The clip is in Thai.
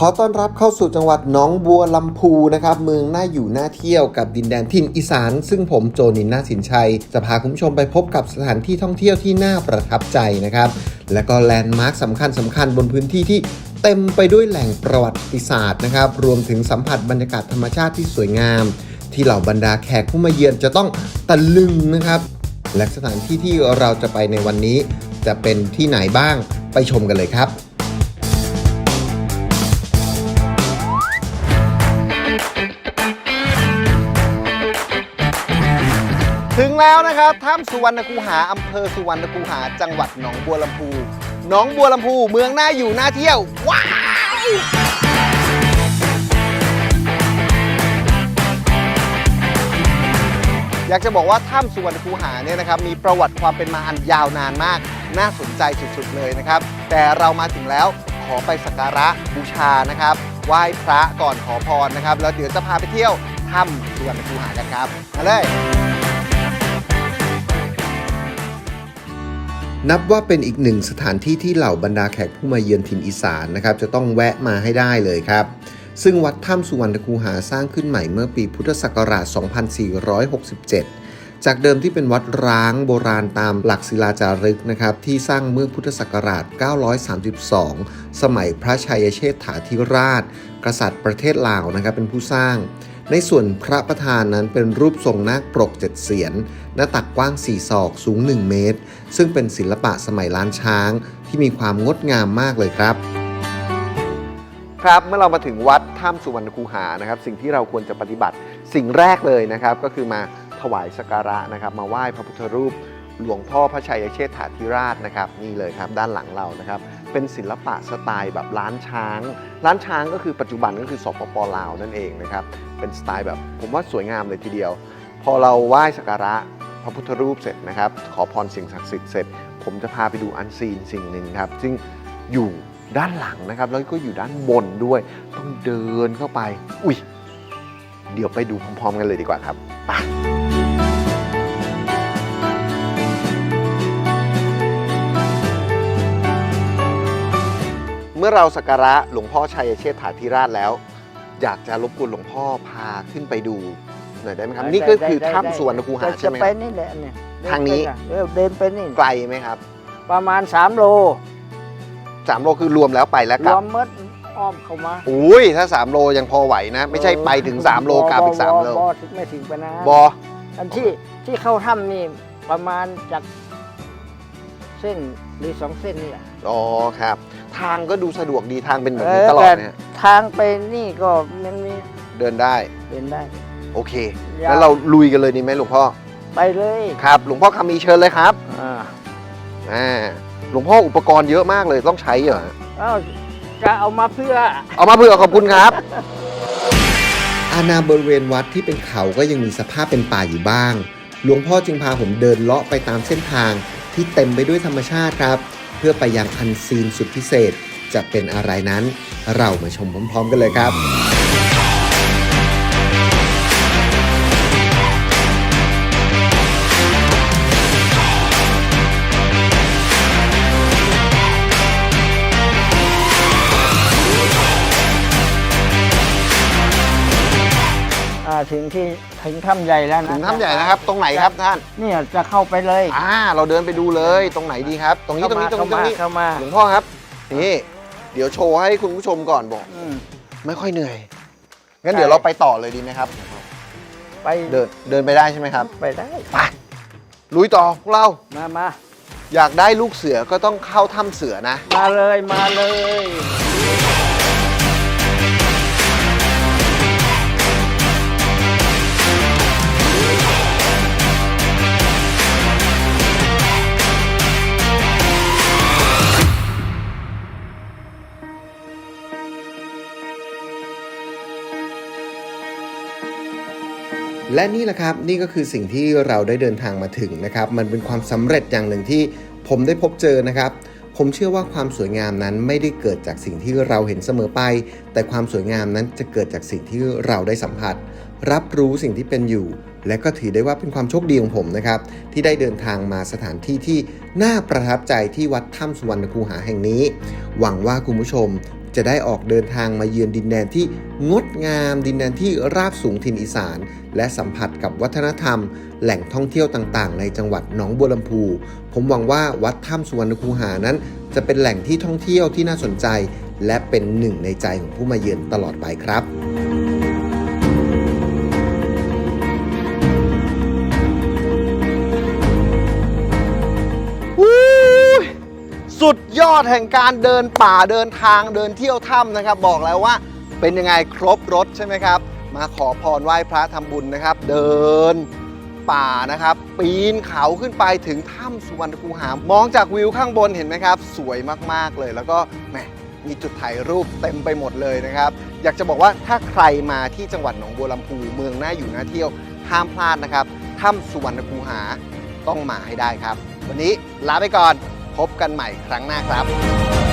ขอต้อนรับเข้าสู่จังหวัดหนองบัวลำพูนะครับ เมืองน่าอยู่น่าเที่ยวกับดินแดนถิ่นอีสาน ซึ่งผมโจนินนาสินชัย จะพาคุณผู้ชมไปพบกับสถานที่ท่องเที่ยวที่น่าประทับใจนะครับ และก็แลนด์มาร์คสำคัญสำคัญบนพื้นที่ที่เต็มไปด้วยแหล่งประวัติศาสตร์นะครับ รวมถึงสัมผัสบรรยากาศธรรมชาติที่สวยงาม ที่เหล่าบรรดาแขกผู้มาเยือนจะต้องตะลึงนะครับ และสถานที่ที่เราจะไปในวันนี้ จะเป็นที่ไหนบ้างไปชมกันเลยครับ ถึงแล้วนะครับถ้ำสุวรรณคูหาอำเภอสุวรรณคูหา จังหวัดหนองบัวลำพูหนองบัวลำพูเมืองน่าอยู่น่าเที่ยว ว้าวอยากจะบอกว่าถ้ำสุวรรณคูหาเนี่ยนะครับมีประวัติความเป็นมาอันยาวนานมาก น่าสนใจสุดๆเลยนะครับ แต่เรามาถึงแล้วขอไปสักการะบูชานะครับไหว้พระก่อนขอพรนะครับ แล้วเดี๋ยวจะพาไปเที่ยวถ้ำสุวรรณคูหากันครับมาเลย นับว่าเป็นอีกหนึ่งสถานที่ที่เหล่าบรรดาแขกผู้มาเยือนถิ่นอีสานนะครับจะต้องแวะมาให้ได้เลยครับ ซึ่งวัดถ้ำสุวรรณคูหาสร้างขึ้นใหม่เมื่อปีพุทธศักราช 2467 จากเดิมที่เป็นวัดร้างโบราณตามหลักศิลาจารึกนะครับที่สร้างเมื่อพุทธศักราช 932 สมัยพระชัยเชษฐาธิราช กษัตริย์ประเทศลาวนะครับเป็นผู้สร้าง ในส่วนพระประธานนั้นเป็นรูปทรงนาคปรกเจ็ดเสียน หน้าตักกว้าง 4 ศอกสูง 1 เมตร ซึ่งเป็นศิลปะสมัยล้านช้าง ที่มีความงดงามมากเลยครับ ครับเมื่อเรามาถึงวัดถ้ำสุวรรณคูหานะครับ สิ่งที่เราควรจะปฏิบัติสิ่งแรกเลยนะครับ ก็คือมาถวายสักการะนะครับ มาไหว้พระพุทธรูปหลวงพ่อพระชัยเชษฐาธิราชนะครับ นี่เลยครับ ด้านหลังเรานะครับ เป็นศิลปะสไตล์แบบล้านช้าง ล้านช้างก็คือปัจจุบันก็คือสปปลาวนั่นเองนะครับ เป็นสไตล์แบบผมว่าสวยงามเลยทีเดียว พอเราไหว้สักการะพระพุทธรูปเสร็จนะครับ ขอพรสิ่งศักดิ์สิทธิ์เสร็จ ผมจะพาไปดูอันซีนสิ่งหนึ่งครับ ซึ่งอยู่ด้านหลังนะครับ แล้วก็อยู่ด้านบนด้วย ต้องเดินเข้าไป อุ้ย เดี๋ยวไปดูพร้อมๆกันเลยดีกว่าครับไป มื่อเราสักการะหลวงพ่อชัยเชษฐาธิราชแล้ว อยากจะรบกวนหลวงพ่อพาขึ้นไปดูหน่อยได้ไหมครับได้นี่ก็ได้คือได้ถ้ำได้สวนคูหาจะใช่ไหมจะคไปรับนี่แหละเนี่ยเดิทางนี้ไปเออเดินไปนี่ไกลไหมครับ ประมาณ 3 โลสามโลคือรวมแล้วไปแล้วกรลับวมมดอ้อมเข้ามาอุ้ยถ้า 3 โลยังพอไหวนะ ไม่ใช่ไปถึง 3 โลกลับอีก3โลบอถึงไม่ถึงไปนะบออันที่ที่เข้าถ้ำนี่ประมาณจากเส้นหรือสองเส้นนี่แหละอ๋อครับ ทางก็ดูสะดวกดีทางเป็นแบบเอนี้อตลอดแต่นะฮะทางไปนี่ก็มันมีเดินได้เดินได้ โอเคยาวแล้วเราลุยกันเลยดีไหมหลวงพ่อ ไปเลย ครับ หลวงพ่อคำมีเชิญเลยครับ อ่าอ่าหลวงพ่ออุปกรณ์เยอะมากเลยต้องใช้เหรอเอ้าจะเอามาเพื่อ เอามาเผื่อขอบคุณครับ อาณาบริเวณวัดที่เป็นเขาก็ยังมีสภาพเป็นป่าอยู่บ้าง หลวงพ่อจึงพาผมเดินเลาะไปตามเส้นทางที่เต็มไปด้วยธรรมชาติครับ เพื่อไปยังอันซีนสุดพิเศษ จะเป็นอะไรนั้น เรามาชมพร้อม ๆ กันเลยครับ ถึงที่ถึงถ้ำใหญ่แล้วนะถึงถ้ำใหญ่นะครับ ตรงไหนครับท่านเนี่ยจะเข้าไปเลย อ่า เราเดินไปดูเลยตรงไหนดีครับ ตรงนี้ตรงนี้ตรงนี้ตรงนี้เข้ามาหลวงพ่อครับนี่เดี๋ยวโชว์ให้คุณผู้ชมก่อนบอกอืมไม่ค่อยเหนื่อยงั้นใช่เดี๋ยวเราไปต่อเลยดีไหมครับ ไปเดินเดินไปได้ใช่ไหมครับไปได้ ไปลุยต่อพวกเรา มามาอยากได้ลูกเสือก็ต้องเข้าถ้ำเสือนะ มาเลยมาเลย และนี่แหละครับนี่ก็คือสิ่งที่เราได้เดินทางมาถึงนะครับ มันเป็นความสำเร็จอย่างหนึ่งที่ผมได้พบเจอนะครับ ผมเชื่อว่าความสวยงามนั้นไม่ได้เกิดจากสิ่งที่เราเห็นเสมอไป แต่ความสวยงามนั้นจะเกิดจากสิ่งที่เราได้สัมผัส รับรู้สิ่งที่เป็นอยู่ และก็ถือได้ว่าเป็นความโชคดีของผมนะครับ ที่ได้เดินทางมาสถานที่ที่น่าประทับใจที่วัดถ้ำสุวรรณคูหาแห่งนี้ หวังว่าคุณผู้ชม จะได้ออกเดินทางมาเยือนดินแดนที่งดงาม ดินแดนที่ราบสูงถิ่นอีสาน และสัมผัสกับวัฒนธรรม แหล่งท่องเที่ยวต่างๆ ในจังหวัดหนองบัวลำพู ผมหวังว่าวัดถ้ำสุวรรณคูหานั้น จะเป็นแหล่งที่ท่องเที่ยวที่น่าสนใจ และเป็นหนึ่งในใจของผู้มาเยือนตลอดไปครับ สุดยอดแห่งการเดินป่าเดินทางเดินเที่ยวถ้ำนะครับ บอกแล้วว่าเป็นยังไงครบรถใช่ไหมครับ มาขอพรไหว้พระทำบุญนะครับ เดินป่านะครับ ปีนเขาขึ้นไปถึงถ้ำสุวรรณคูหามองจากวิวข้างบนเห็นไหมครับ สวยมากๆเลย แล้วก็แหมมีจุดถ่ายรูปเต็มไปหมดเลยนะครับ อยากจะบอกว่าถ้าใครมาที่จังหวัดหนองบัวลำพูเมืองน่าอยู่น่าเที่ยวห้ามพลาดนะครับถ้ำสุวรรณคูหาต้องมาให้ได้ครับ วันนี้ลาไปก่อน พบกันใหม่ครั้งหน้าครับ